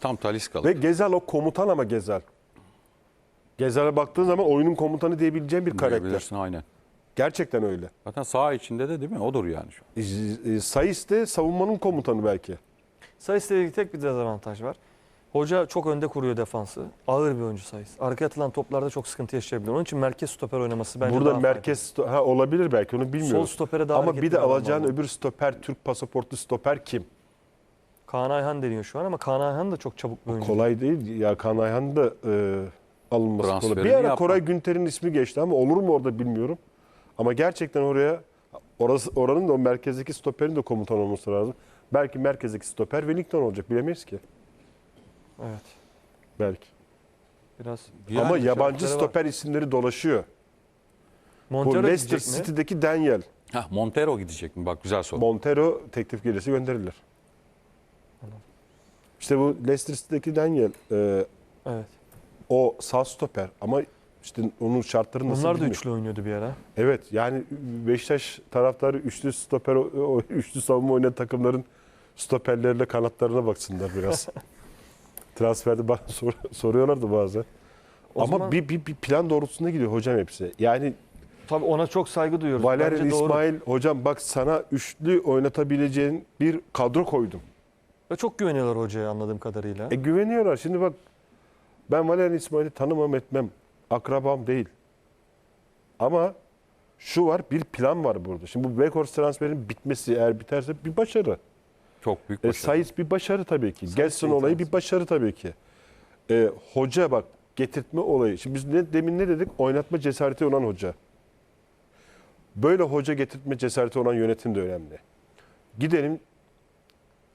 tam Taliscalı. Ve Gezel o komutan ama Gezel. Gezel'e baktığın zaman oyunun komutanı diyebileceğin bir karakter. Diyebilirsin, aynen. Gerçekten öyle. Zaten saha içinde de değil mi? Odur yani şu an. E, e, Sayıs de savunmanın komutanı belki. Sayıs'la ilgili tek bir dezavantaj var. Hoca çok önde kuruyor defansı. Ağır bir oyuncu Sayıs. Arkaya atılan toplarda çok sıkıntı yaşayabilir. Onun için merkez stoper oynaması bence Burada daha merkez sto- ha, olabilir belki onu faydalı. bilmiyorum. Sol stopere daha Ama hareketli bir de alacağın öbür stoper Türk pasaportlu stoper kim? Kaan Ayhan deniyor şu an ama Kaan Ayhan da çok çabuk bir oyuncu. Kolay değil. Ya Kaan Ayhan da e, alınması kolay. Bir ara yapma. Koray Günter'in ismi geçti ama olur mu orada bilmiyorum. Ama gerçekten oraya orası oranın da o merkezdeki stoperin de komutan olması lazım. Belki merkezdeki stoper Wellington olacak bilemeyiz ki. Evet. Belki. Biraz Yani ama yabancı şartları var. stoper isimleri dolaşıyor. Montero Bu Leicester? City'deki Daniel. Heh, Montero gidecek mi? Bak güzel soru. Montero teklif gelirse gönderilir. İşte bu Leicester City'deki Daniel e, Evet. o sağ stoper ama işte onun şartları nasıl Onlar da bilmiyorum. üçlü oynuyordu bir ara. Evet yani Beşiktaş taraftarı üçlü stoper o üçlü savunma oynayan takımların stoperlerle kanatlarına baksınlar biraz. Transferde bana sor, soruyorlardı bazen. O Ama zaman- bir, bir, bir plan doğrultusunda gidiyor hocam hepsi. Yani Tabii ona çok saygı duyuyoruz. Valerian Bence doğru. İsmail hocam bak sana üçlü oynatabileceğin bir kadro koydum. Ve çok güveniyorlar hocaya anladığım kadarıyla. E güveniyorlar. Şimdi bak ben Valerian İsmail'i tanımam etmem. Akrabam değil. Ama şu var bir plan var burada. Şimdi bu Weghorst transferinin bitmesi eğer biterse bir başarı. Çok büyük E, başarı. Sayıs bir başarı tabii ki. Gelson iyi olayı bir başarı tabii ki. E, hoca bak getirtme olayı. Şimdi biz ne, demin ne dedik? Oynatma cesareti olan hoca. Böyle hoca getirtme cesareti olan yönetim de önemli. Gidelim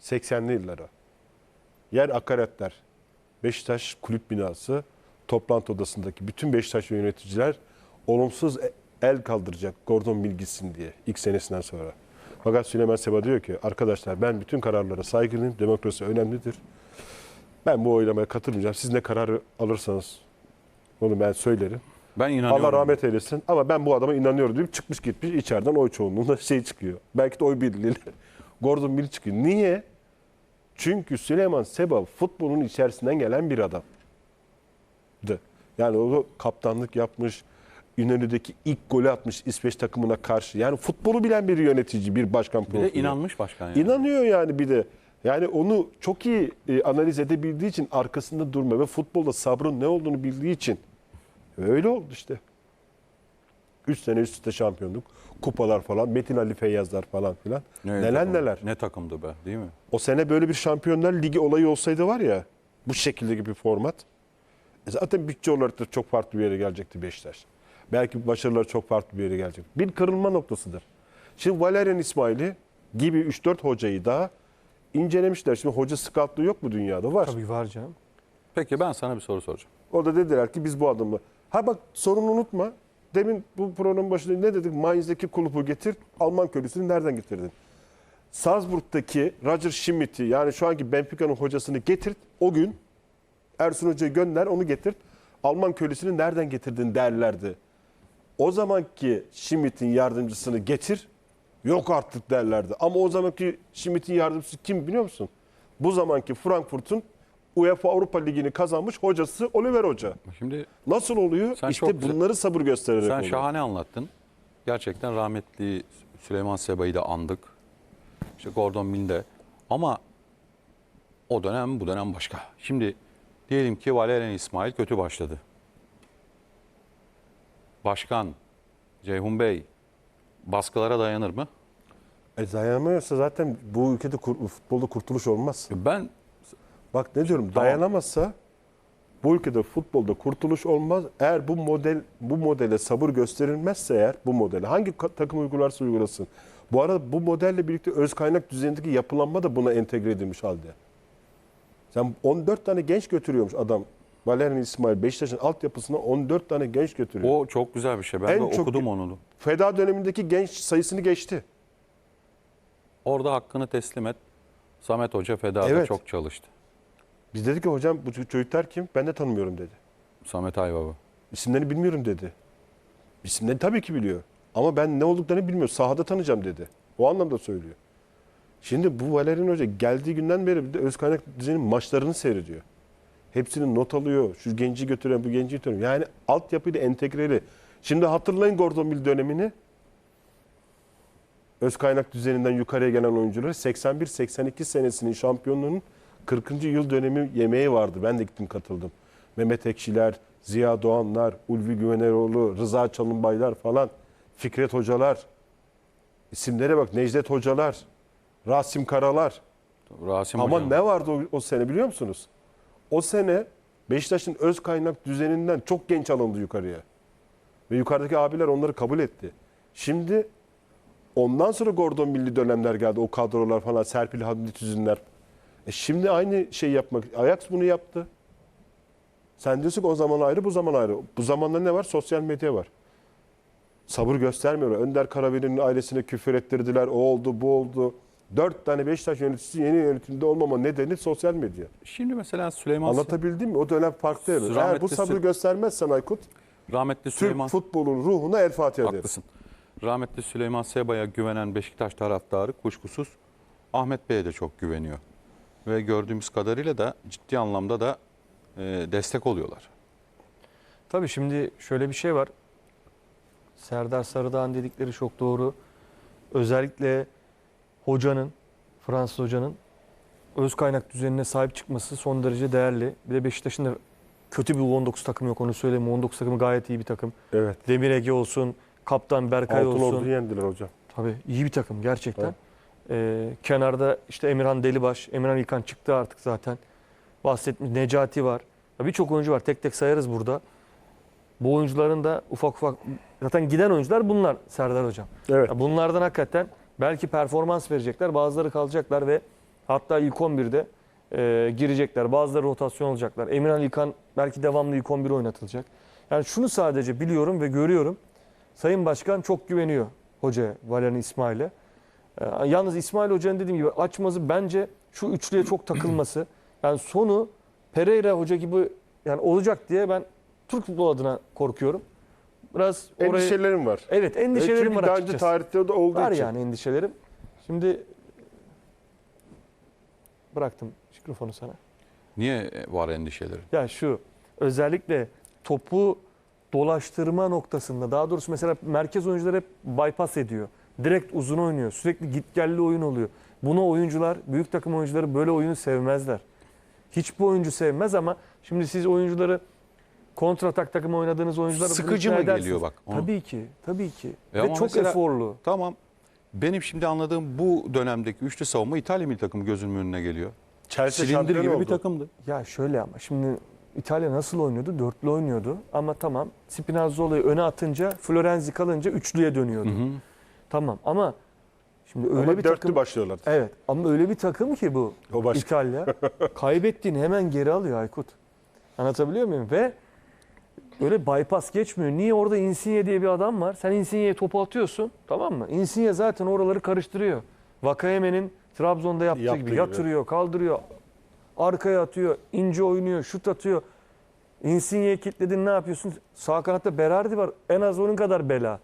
80'li yıllara. Yer akaretler. Beşiktaş kulüp binası toplantı odasındaki bütün Beşiktaş yöneticiler olumsuz e- el kaldıracak Gordon bilgisin diye ilk senesinden sonra. Fakat Süleyman Seba diyor ki arkadaşlar ben bütün kararlara saygılıyım. Demokrasi önemlidir. Ben bu oylamaya katılmayacağım. Siz ne kararı alırsanız onu ben söylerim. Ben inanıyorum. Allah rahmet eylesin ama ben bu adama inanıyorum deyip çıkmış gitmiş içeriden oy çoğunluğunda şey çıkıyor. Belki de oy birliğiyle Gordon Bill çıkıyor. Niye? Çünkü Süleyman Seba futbolun içerisinden gelen bir adamdı. Yani o kaptanlık yapmış, İnönü'deki ilk golü atmış İsveç takımına karşı. Yani futbolu bilen bir yönetici, bir başkan Bir de profili. inanmış başkan yani. İnanıyor yani bir de. Yani onu çok iyi e, analiz edebildiği için arkasında durma ve futbolda sabrın ne olduğunu bildiği için öyle oldu işte. 3 sene üst üste şampiyonluk, kupalar falan, Metin Ali Feyyazlar falan filan. Ne neler takım- neler. Ne takımdı be değil mi? O sene böyle bir Şampiyonlar Ligi olayı olsaydı var ya bu şekilde bir format. e Zaten bütçe olarak da çok farklı bir yere gelecekti Beşiktaş. Belki başarılar çok farklı bir yere gelecek. Bir kırılma noktasıdır. Şimdi Valerian İsmail'i gibi 3-4 hocayı daha incelemişler. Şimdi hoca scoutluğu yok mu dünyada? Var. Tabii var canım. Peki ben sana bir soru soracağım. O da dediler ki biz bu adamla. Ha bak sorunu unutma. Demin bu programın başında ne dedik? Mainz'deki kulübü getir. Alman köylüsünü nereden getirdin? Salzburg'daki Roger Schmidt'i yani şu anki Benfica'nın hocasını getirt. O gün Ersun Hoca'yı gönder onu getir. Alman köylüsünü nereden getirdin derlerdi. O zamanki Schmidt'in yardımcısını getir. Yok artık derlerdi. Ama o zamanki Schmidt'in yardımcısı kim biliyor musun? Bu zamanki Frankfurt'un UEFA Avrupa Ligi'ni kazanmış hocası Oliver Hoca. Şimdi Nasıl oluyor? Sen işte çok bunları sabır göstererek sen oluyor. şahane anlattın. Gerçekten rahmetli Süleyman Seba'yı da andık. İşte Gordon Mill'de. Ama o dönem bu dönem başka. Şimdi diyelim ki Valerian İsmail kötü başladı. Başkan Ceyhun Bey baskılara dayanır mı? E dayanamıyorsa zaten bu ülkede kur- futbolda kurtuluş olmaz. Ben Bak ne diyorum Tamam. dayanamazsa bu ülkede futbolda kurtuluş olmaz. Eğer bu model bu modele sabır gösterilmezse eğer bu modele hangi takım uygularsa uygulasın. Bu arada bu modelle birlikte öz kaynak düzenindeki yapılanma da buna entegre edilmiş halde. Sen 14 tane genç götürüyormuş adam. Valerian İsmail Beşiktaş'ın altyapısına 14 tane genç götürüyor. o çok güzel bir şey. Ben En de çok- okudum onu. Feda dönemindeki genç sayısını geçti. Orada hakkını teslim et. Samet Hoca Feda'da Evet. çok çalıştı. Biz dedik ki hocam bu çocuklar kim? Ben de tanımıyorum dedi. Samet Aybaba. İsimlerini bilmiyorum dedi. İsimlerini tabii ki biliyor. Ama ben ne olduklarını bilmiyorum. Sahada tanıyacağım dedi. O anlamda söylüyor. Şimdi bu Valerian Hoca geldiği günden beri bir de öz kaynak düzeninin maçlarını seyrediyor. Hepsini not alıyor. Şu genci götüren, bu genci götüren. Yani altyapıyla entegreli. Şimdi hatırlayın Gordon Bill dönemini. Öz kaynak düzeninden yukarıya gelen oyuncuları 81-82 senesinin şampiyonluğunun 40. yıl dönemi yemeği vardı. Ben de gittim katıldım. Mehmet Ekşiler, Ziya Doğanlar, Ulvi Güveneroğlu, Rıza Çalınbaylar falan, Fikret Hocalar. İsimlere bak Necdet Hocalar, Rasim Karalar. Rasim Ama Hocam. ne vardı o, o sene biliyor musunuz? O sene Beşiktaş'ın öz kaynak düzeninden çok genç alındı yukarıya. Ve yukarıdaki abiler onları kabul etti. Şimdi ondan sonra Gordon Milli dönemler geldi. O kadrolar falan Serpil Hamdi Tüzünler. E şimdi aynı şey yapmak. Ajax bunu yaptı. Sen diyorsun ki o zaman ayrı bu zaman ayrı. Bu zamanda ne var? Sosyal medya var. Sabır göstermiyorlar. Önder Karavel'in ailesine küfür ettirdiler. O oldu bu oldu. Dört tane Beşiktaş yöneticisi yeni yönetimde olmama nedeni sosyal medya. Şimdi mesela Süleyman Anlatabildim mi? O dönem farklı. Eğer bu Rahmetli sabrı Sü- göstermezsen Aykut, rahmetli Türk Süleyman futbolun ruhuna el Fatiha deriz. haklısın. Rahmetli Süleyman Seba'ya güvenen Beşiktaş taraftarı kuşkusuz Ahmet Bey'e de çok güveniyor. Ve gördüğümüz kadarıyla da ciddi anlamda da e, destek oluyorlar. Tabii şimdi şöyle bir şey var. Serdar Sarıdağ'ın dedikleri çok doğru. Özellikle hocanın, Fransız hocanın öz kaynak düzenine sahip çıkması son derece değerli. Bir de Beşiktaş'ın da kötü bir U19 takımı yok onu söyleyeyim. U19 takımı gayet iyi bir takım. Evet. Demir Ege olsun, kaptan Berkay Altın olsun. Ordu'yu yendiler hocam. Tabii iyi bir takım gerçekten. Evet. Ee, kenarda işte Emirhan Delibaş, Emirhan İlkan çıktı artık zaten. Bahsetmiş Necati var. Birçok oyuncu var. Tek tek sayarız burada. Bu oyuncuların da ufak ufak zaten giden oyuncular bunlar Serdar Hocam. Evet. Ya bunlardan hakikaten belki performans verecekler. Bazıları kalacaklar ve hatta ilk 11'de e, girecekler. Bazıları rotasyon olacaklar. Emirhan İlkan belki devamlı ilk 11 oynatılacak. Yani şunu sadece biliyorum ve görüyorum. Sayın Başkan çok güveniyor hocaya, Valerian İsmail'e. Ee, yalnız İsmail Hoca'nın dediğim gibi açması bence şu üçlüye çok takılması. Yani sonu Pereira Hoca gibi yani olacak diye ben Türk futbol adına korkuyorum. Biraz orayı... Endişelerim var. Evet endişelerim Çünkü var daha önce tarihte de olduğu Var için. yani endişelerim. Şimdi bıraktım mikrofonu sana. Niye var endişeleri? Ya şu özellikle topu dolaştırma noktasında daha doğrusu mesela merkez oyuncular hep bypass ediyor. Direkt uzun oynuyor. Sürekli gitgelli oyun oluyor. Bunu oyuncular, büyük takım oyuncuları böyle oyunu sevmezler. Hiçbir oyuncu sevmez ama şimdi siz oyuncuları kontratak takım oynadığınız oyuncular Sıkıcı mı geliyor bak? Onu- Tabii ki. Tabii ki. E Ve çok mesela- eforlu. Tamam. Benim şimdi anladığım bu dönemdeki üçlü savunma İtalya milli takımı gözümün önüne geliyor. Chelsea Silindir gibi oldu. bir takımdı. Ya şöyle ama şimdi İtalya nasıl oynuyordu? Dörtlü oynuyordu. Ama tamam Spinazzola'yı öne atınca Florenzi kalınca üçlüye dönüyordu. Hı hı. Tamam ama şimdi öyle Ama bir dörtlü takım başlıyorlar. Evet ama öyle bir takım ki bu O başka. İtalya. Kaybettiğini hemen geri alıyor Aykut. Anlatabiliyor muyum? Ve öyle bypass geçmiyor. Niye orada Insigne diye bir adam var? Sen Insigne'ye topu atıyorsun tamam mı? Insigne zaten oraları karıştırıyor. Vakayeme'nin Trabzon'da yaptığı, Yaptığı gibi gibi. yatırıyor, kaldırıyor. Arkaya atıyor, ince oynuyor, şut atıyor. Insigne'ye kilitledin ne yapıyorsun? Sağ kanatta Berardi var. En az onun kadar bela.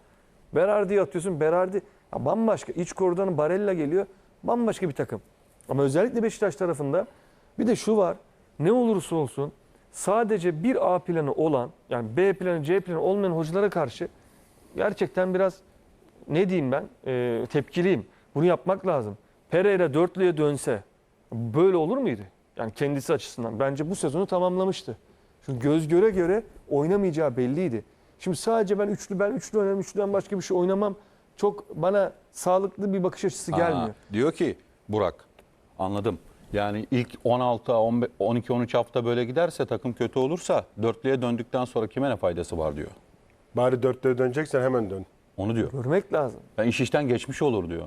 Berardi'yi atıyorsun. Berardi ya bambaşka. İç koridorun Barella geliyor. Bambaşka bir takım. Ama özellikle Beşiktaş tarafında bir de şu var. Ne olursa olsun sadece bir A planı olan yani B planı C planı olmayan hocalara karşı gerçekten biraz ne diyeyim ben e, tepkiliyim. Bunu yapmak lazım. Pereira dörtlüye dönse böyle olur muydu? Yani kendisi açısından. Bence bu sezonu tamamlamıştı. Çünkü göz göre göre oynamayacağı belliydi. Şimdi sadece ben üçlü ben üçlü oynarım, üçlüden başka bir şey oynamam. Çok bana sağlıklı bir bakış açısı gelmiyor. Diyor ki Burak anladım. Yani ilk 16, 15, 12, 13 hafta böyle giderse takım kötü olursa dörtlüye döndükten sonra kime ne faydası var diyor. Bari dörtlüye döneceksen hemen dön. Onu diyor. Görmek lazım. Ben iş işten geçmiş olur diyor.